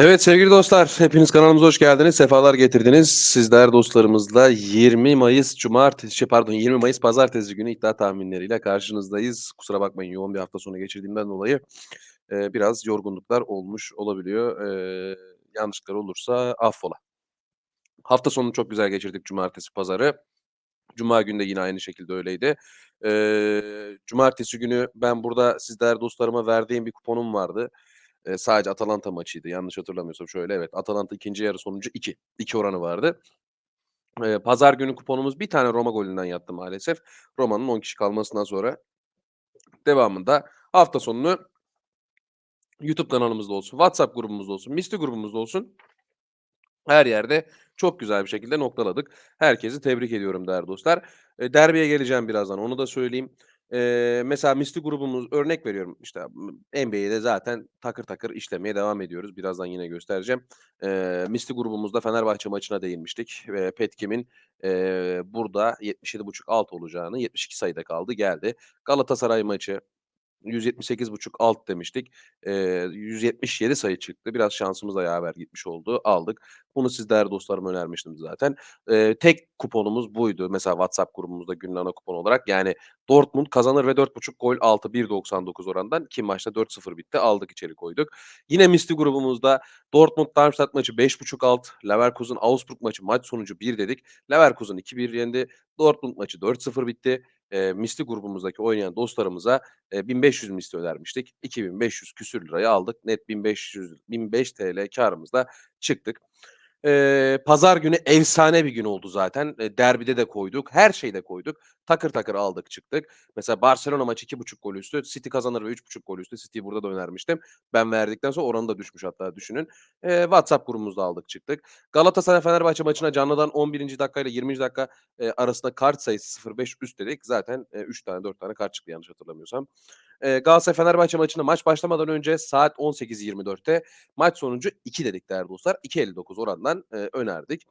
Evet sevgili dostlar, hepiniz kanalımıza hoş geldiniz, sefalar getirdiniz. Sizler dostlarımızla 20 Mayıs Cumartesi, şey pardon 20 Mayıs Pazartesi günü iddia tahminleriyle karşınızdayız. Kusura bakmayın yoğun bir hafta sonu geçirdiğimden dolayı e, biraz yorgunluklar olmuş olabiliyor. E, yanlışlıklar olursa affola. Hafta sonunu çok güzel geçirdik Cumartesi, Pazarı. Cuma günü de yine aynı şekilde öyleydi. Eee, cumartesi günü ben burada sizler dostlarıma verdiğim bir kuponum vardı. Eee, sadece Atalanta maçıydı yanlış hatırlamıyorsam şöyle evet Atalanta ikinci yarı sonucu 2. 2 oranı vardı. Eee, pazar günü kuponumuz bir tane Roma golünden yattı maalesef. Roma'nın 10 kişi kalmasından sonra devamında hafta sonunu YouTube kanalımızda olsun, WhatsApp grubumuzda olsun, Misli grubumuzda olsun her yerde çok güzel bir şekilde noktaladık. Herkesi tebrik ediyorum değerli dostlar. Eee, derbiye geleceğim birazdan, onu da söyleyeyim. Eee, mesela misli grubumuz örnek veriyorum, işte, NBA'de zaten takır takır işlemeye devam ediyoruz. Birazdan yine göstereceğim. Eee, misli grubumuzda Fenerbahçe maçına değinmiştik ve Petkim'in, eee, burada 77.5 alt olacağını 72 sayıda kaldı, geldi. Galatasaray maçı 178.5 alt demiştik. Eee, 177 sayı çıktı. Biraz şansımız da yaver gitmiş oldu. Aldık. Bunu siz değerli dostlarıma önermiştim zaten. Eee, tek kuponumuz buydu. Mesela WhatsApp grubumuzda günün ana kupon olarak. Yani Dortmund kazanır ve 4.5 gol altı 1.99 orandan ki maçta 4-0 bitti. Aldık içeri koyduk. Yine misli grubumuzda Dortmund Darmstadt maçı 5.5 alt. Leverkusen Augsburg maçı maç sonucu 1 dedik. Leverkusen 2-1 yendi. Dortmund maçı 4-0 bitti. Eee, misli grubumuzdaki oynayan dostlarımıza Eee, 1500 misli önermiştik. 2500 küsür liraya aldık. Net 1500 1005 TL kârımızla çıktık. Eee, pazar günü efsane bir gün oldu zaten. Eee, derbide de koyduk. Her şeyde koyduk. Takır takır aldık çıktık. Mesela Barcelona maçı 2.5 gol üstü. City kazanır ve 3.5 gol üstü. City'yi burada da önermiştim. Ben verdikten sonra oranı da düşmüş hatta düşünün. Eee, WhatsApp grubumuzda aldık çıktık. Galatasaray Fenerbahçe maçına canlıdan 11. dakika ile 20. dakika, eee, arasında kart sayısı 0.5 üst dedik. Zaten, 3 tane 4 tane kart çıktı yanlış hatırlamıyorsam. Eee, Galatasaray Fenerbahçe maçında maç başlamadan önce saat 18.24'te maç sonucu 2 dedik değerli dostlar. 2.59 orandan, eee, önerdik.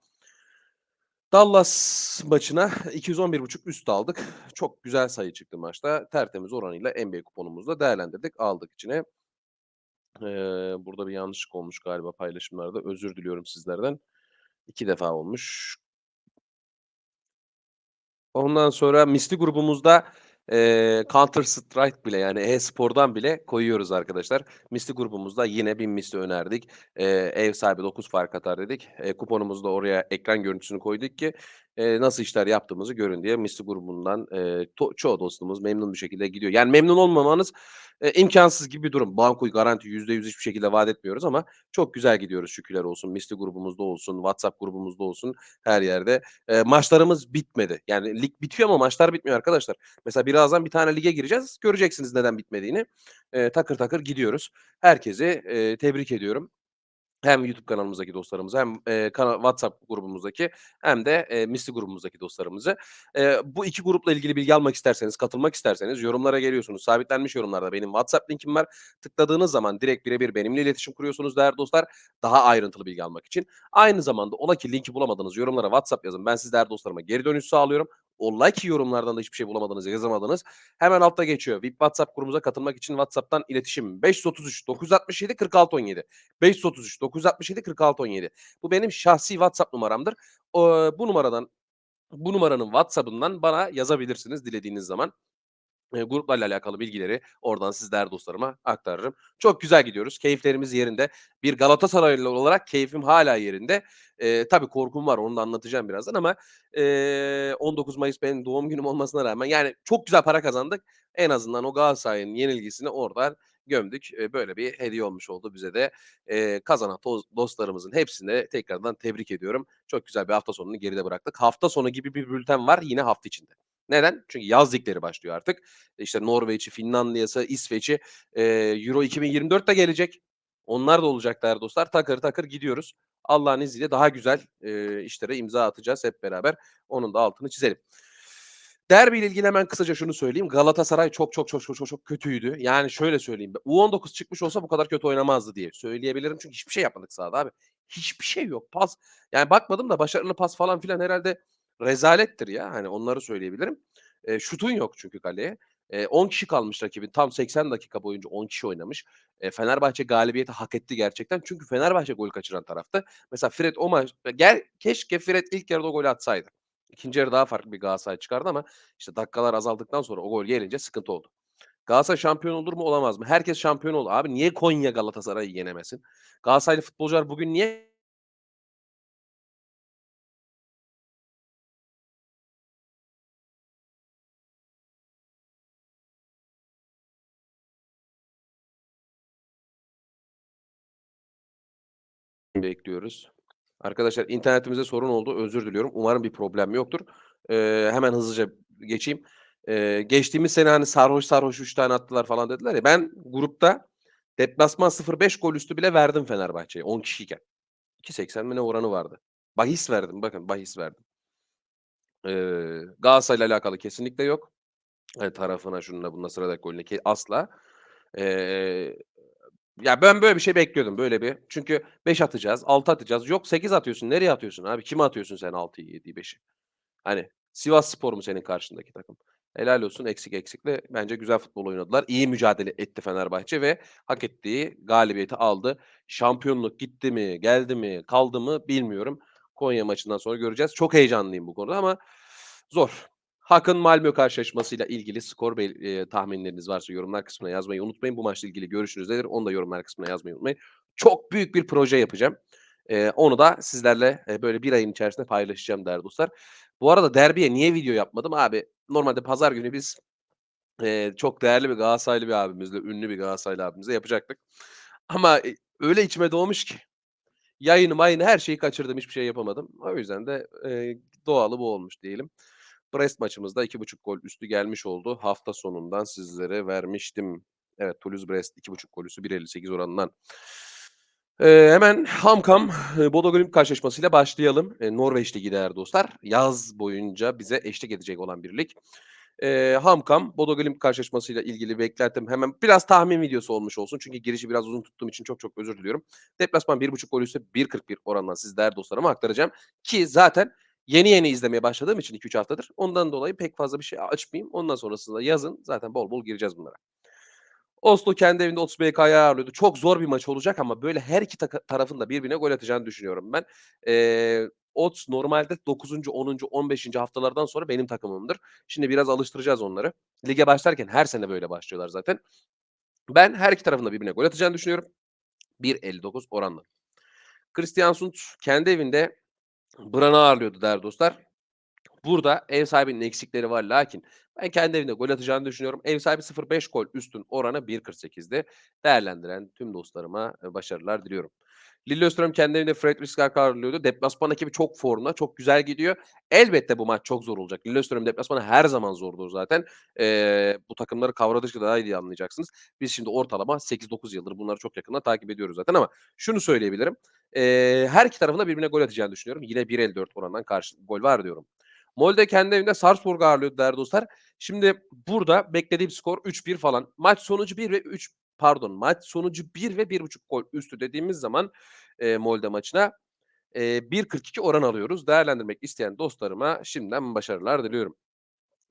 Dallas maçına 211.5 üst aldık. Çok güzel sayı çıktı maçta. Tertemiz oranıyla NBA kuponumuzla değerlendirdik, aldık içine. Eee, burada bir yanlışlık olmuş galiba paylaşımlarda. Özür diliyorum sizlerden. 2 defa olmuş. Ondan sonra misli grubumuzda, eee, Counter Strike bile yani e-spordan bile koyuyoruz arkadaşlar. Misli grubumuzda yine 1000 misli önerdik. Eee, ev sahibi 9 fark atar dedik. Eee, kuponumuzu da oraya ekran görüntüsünü koyduk ki, eee, nasıl işler yaptığımızı görün diye. Misli grubundan, eee, to çoğu dostumuz memnun bir şekilde gidiyor. Yani memnun olmamanız, eee, imkânsız gibi bir durum. Bankoyu garanti %100 hiçbir şekilde vaat etmiyoruz ama çok güzel gidiyoruz şükürler olsun. Misli grubumuzda olsun, WhatsApp grubumuzda olsun her yerde. Eee, maçlarımız bitmedi. Yani lig bitiyor ama maçlar bitmiyor arkadaşlar. Mesela birazdan bir tane lige gireceğiz. Göreceksiniz neden bitmediğini. Eee, takır takır gidiyoruz. Herkesi, eee, tebrik ediyorum. Hem YouTube kanalımızdaki dostlarımızı hem, eee, kana WhatsApp grubumuzdaki hem de, eee, misli grubumuzdaki dostlarımızı. Eee, bu 2 grupla ilgili bilgi almak isterseniz, katılmak isterseniz yorumlara geliyorsunuz. Sabitlenmiş yorumlarda benim WhatsApp linkim var. Tıkladığınız zaman direkt birebir benimle iletişim kuruyorsunuz değerli dostlar, daha ayrıntılı bilgi almak için. Aynı zamanda ola ki linki bulamadınız, yorumlara WhatsApp yazın. Ben siz değerli dostlarıma geri dönüş sağlıyorum. Ola ki yorumlardan da hiçbir şey bulamadınız, yazamadınız. Hemen altta geçiyor. VIP WhatsApp grubumuza katılmak için WhatsApp'tan iletişim 533 967 46 17. 533 967 46 17. Bu benim şahsi WhatsApp numaramdır. Eee, bu numaradan bu numaranın WhatsApp'ından bana yazabilirsiniz dilediğiniz zaman. Eee, gruplarla alakalı bilgileri oradan siz değerli dostlarıma aktarırım. Çok güzel gidiyoruz. Keyiflerimiz yerinde. Bir Galatasaraylı olarak keyfim hâlâ yerinde. Eee, tabii korkum var, onu da anlatacağım birazdan ama, eee, 19 Mayıs benim doğum günüm olmasına rağmen yani çok güzel para kazandık. En azından o Galatasaray'ın yenilgisini oradan gömdük. Eee, böyle bir hediye olmuş oldu bize de. Eee, kazanan dostlarımızın hepsini tekrardan tebrik ediyorum. Çok güzel bir hafta sonunu geride bıraktık. Hafta sonu gibi bir bülten var yine hafta içinde. Neden? Çünkü yaz ligleri başlıyor artık. İşte Norveç'i, Finlandiya'sı, İsveç'i, eee, Euro 2024 de gelecek. Onlar da olacak değerli dostlar. Takır takır gidiyoruz. Allah'ın izniyle daha güzel, eee, işlere imza atacağız hep beraber. Onun da altını çizelim. Derbiyle ilgili hemen kısaca şunu söyleyeyim. Galatasaray çok, çok, çok, çok, çok, kötüydü. Yani şöyle söyleyeyim, U19 çıkmış olsa bu kadar kötü oynamazdı diye söyleyebilirim. Çünkü hiçbir şey yapmadık sahada abi. Hiçbir şey yok. Pas yani bakmadım da başarılı pas falan filan herhâlde rezalettir ya. Hani onları söyleyebilirim. Eee, şutun yok çünkü kaleye. 10 kişi kalmış rakibin. Tam 80 dakika boyunca 10 kişi oynamış. Eee, Fenerbahçe galibiyeti hak etti gerçekten. Çünkü Fenerbahçe gol kaçıran taraftı. Mesela Fred o maç gel keşke Fred ilk yarıda o golü atsaydı. 2'nci yarı daha farklı bir Galatasaray çıkardı ama işte dakikalar azaldıktan sonra o gol gelince sıkıntı oldu. Galatasaray şampiyon olur mu, olamaz mı? Herkes şampiyon oldu. Abi niye Konya Galatasaray'ı yenemesin? Galatasaraylı futbolcular bugün niye bekliyoruz? Arkadaşlar internetimizde sorun oldu. Özür diliyorum. Umarım bir problem yoktur. Eee, hemen hızlıca geçeyim. Eee, geçtiğimiz sene, hani, sarhoş sarhoş 3 tane attılar falan dediler ya, ben grupta deplasman 0.5 gol üstü bile verdim Fenerbahçe'ye 10 kişiyken. 2.80 mi ne oranı vardı. Bahis verdim, bakın bahis verdim. Eee, Galatasaray'la alakalı kesinlikle yok. Hani, tarafına, şununla bununla sıradaki golüne asla. Eee, ya, ben böyle bir şey bekliyordum, böyle bir. Çünkü 5 atacağız, 6 atacağız. Yok 8 atıyorsun. Nereye atıyorsun abi? Kime atıyorsun sen 6'yı, 7'yi, 5'i? Hani, Sivasspor mu senin karşındaki takım? Helal olsun eksik eksikle bence güzel futbol oynadılar. İyi mücadele etti Fenerbahçe ve hak ettiği galibiyeti aldı. Şampiyonluk gitti mi, geldi mi, kaldı mı bilmiyorum. Konya maçından sonra göreceğiz. Çok heyecanlıyım bu konuda ama zor. Hakın Malmö karşılaşmasıyla ilgili skor eee, tahminleriniz varsa yorumlar kısmına yazmayı unutmayın. Bu maçla ilgili görüşünüz nedir? Onu da yorumlar kısmına yazmayı unutmayın. Çok büyük bir proje yapacağım. Eee, onu da sizlerle, eee, böyle 1 ayın içerisinde paylaşacağım değerli dostlar. Bu arada derbiye niye video yapmadım? Abi normalde pazar günü biz, eee, çok değerli bir Galatasaraylı bir abimizle, ünlü bir Galatasaraylı abimizle yapacaktık. Ama, eee, öyle içime doğmuş ki yayını mayını her şeyi kaçırdım, hiçbir şey yapamadım. O yüzden de, eee, doğalı bu olmuş diyelim. Brest maçımızda 2.5 gol üstü gelmiş oldu. Hafta sonundan sizlere vermiştim. Evet, Toulouse-Brest 2.5 gol üstü 1.58 oranından. Eee, hemen HamKam, Bodo Glimt karşılaşmasıyla başlayalım. Eee, Norveç Ligi değerli dostlar. Yaz boyunca bize eşlik edecek olan bir lig. Eee, HamKam, Bodo Glimt karşılaşmasıyla ilgili beklentim hemen biraz tahmin videosu olmuş olsun. Çünkü girişi biraz uzun tuttuğum için çok çok özür diliyorum. Deplasman 1.5 gol üstü 1.41 orandan siz değerli dostlarıma aktaracağım. Ki zaten yeni yeni izlemeye başladığım için 2-3 haftadır ondan dolayı pek fazla bir şey açmayayım. Ondan sonrasında yazın zaten bol bol gireceğiz bunlara. Oslo kendi evinde 30 BK'yı ağırlıyordu. Çok zor bir maç olacak ama böyle her iki tarafın da birbirine gol atacağını düşünüyorum ben. Eee, odds normalde 9'uncu, 10'uncu, 15'inci haftalardan sonra benim takımımdır. Şimdi biraz alıştıracağız onları. Lige başlarken her sene böyle başlıyorlar zaten. Ben her iki tarafın da birbirine gol atacağını düşünüyorum. 1.59 oranla. Kristiansund kendi evinde Bran'ı ağırlıyordu değerli dostlar. Burada ev sahibinin eksikleri var lakin ben kendi evinde gol atacağını düşünüyorum. Ev sahibi 0.5 gol üstün oranı 1.48'di. Değerlendiren tüm dostlarıma, eee, başarılar diliyorum. Lillestrøm kendi evinde Fredrikstad ağırlıyordu. Deplasman ekibi çok formda, çok güzel gidiyor. Elbette bu maç çok zor olacak. Lillestrøm deplasmanı her zaman zordur zaten. Eee, bu takımları kavradıkça daha iyi anlayacaksınız. Biz şimdi ortalama 8-9 yıldır bunları çok yakından takip ediyoruz zaten ama şunu söyleyebilirim. Eee, her iki tarafın da birbirine gol atacağını düşünüyorum. Yine 1.54 oranından karşı gol var diyorum. Molde kendi evinde Sarpsborg'u ağırlıyordu değerli dostlar. Şimdi burada beklediğim skor 3-1 falan. Maç sonucu 1 ve 3 pardon maç sonucu 1 ve 1.5 gol üstü dediğimiz zaman, eee, Molde maçına, eee, 1.42 oran alıyoruz. Değerlendirmek isteyen dostlarıma şimdiden başarılar diliyorum.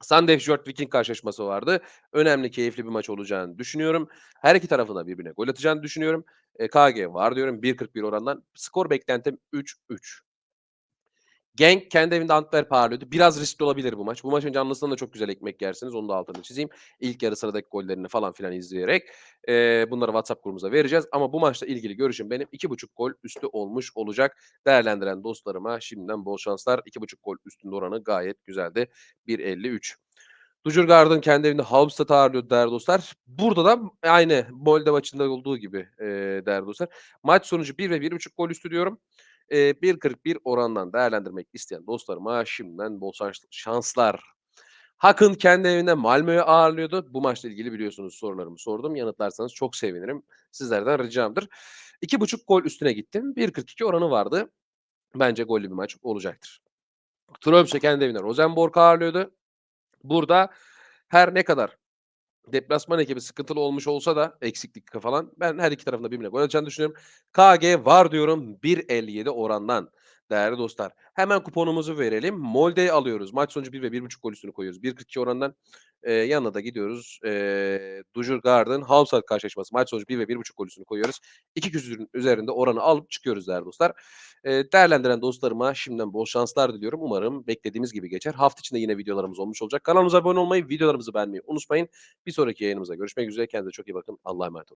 Sandefjord Viking karşılaşması vardı. Önemli, keyifli bir maç olacağını düşünüyorum. Her iki tarafın da birbirine gol atacağını düşünüyorum. Eee, KG var diyorum 1.41 orandan. Skor beklentim 3-3. Genk kendi evinde Antwerp'i ağırlıyordu. Biraz riskli olabilir bu maç. Bu maçın canlısından da çok güzel ekmek yersiniz. Onun da altını çizeyim. İlk yarı sıradaki gollerini falan filan izleyerek. Eee, bunları WhatsApp grubumuza vereceğiz ama bu maçla ilgili görüşüm benim 2.5 gol üstü olmuş olacak. Değerlendiren dostlarıma şimdiden bol şanslar. 2.5 gol üstünde oranı gayet güzeldi. 1.53. Djurgården kendi evinde Halmstad'ı ağırlıyordu değerli dostlar. Burada da aynı Molde maçında olduğu gibi, eee, değerli dostlar. Maç sonucu 1 ve 1.5 gol üstü diyorum. Eee, 1.41 orandan değerlendirmek isteyen dostlarıma şimdiden bol şans şanslar. Hakın kendi evinde Malmö'yü ağırlıyordu. Bu maçla ilgili biliyorsunuz sorularımı sordum. Yanıtlarsanız çok sevinirim. Sizlerden ricamdır. 2.5 gol üstüne gittim. 1.42 oranı vardı. Bence gollü bir maç olacaktır. Tromsø kendi evinde Rosenborg'u ağırlıyordu. Burada her ne kadar deplasman ekibi sıkıntılı olmuş olsa da eksiklik falan ben her iki tarafın da birbirine gol atacağını düşünüyorum. KG var diyorum 1.57 orandan değerli dostlar. Hemen kuponumuzu verelim. Molde'yi alıyoruz. Maç sonucu 1 ve 1.5 gol üstünü koyuyoruz. 1.42 orandan. Eee, yanına da gidiyoruz. Eee, Dujurgard'ın Halmstad karşılaşması. Maç sonucu 1 ve 1.5 gol üstünü koyuyoruz. 2 küsürün üzerinde oranı alıp çıkıyoruz değerli dostlar. Eee, değerlendiren dostlarıma şimdiden bol şanslar diliyorum. Umarım beklediğimiz gibi geçer. Hafta içinde yine videolarımız olmuş olacak. Kanalımıza abone olmayı, videolarımızı beğenmeyi unutmayın. Bir sonraki yayınımızda görüşmek üzere. Kendinize çok iyi bakın. Allah'a emanet olun.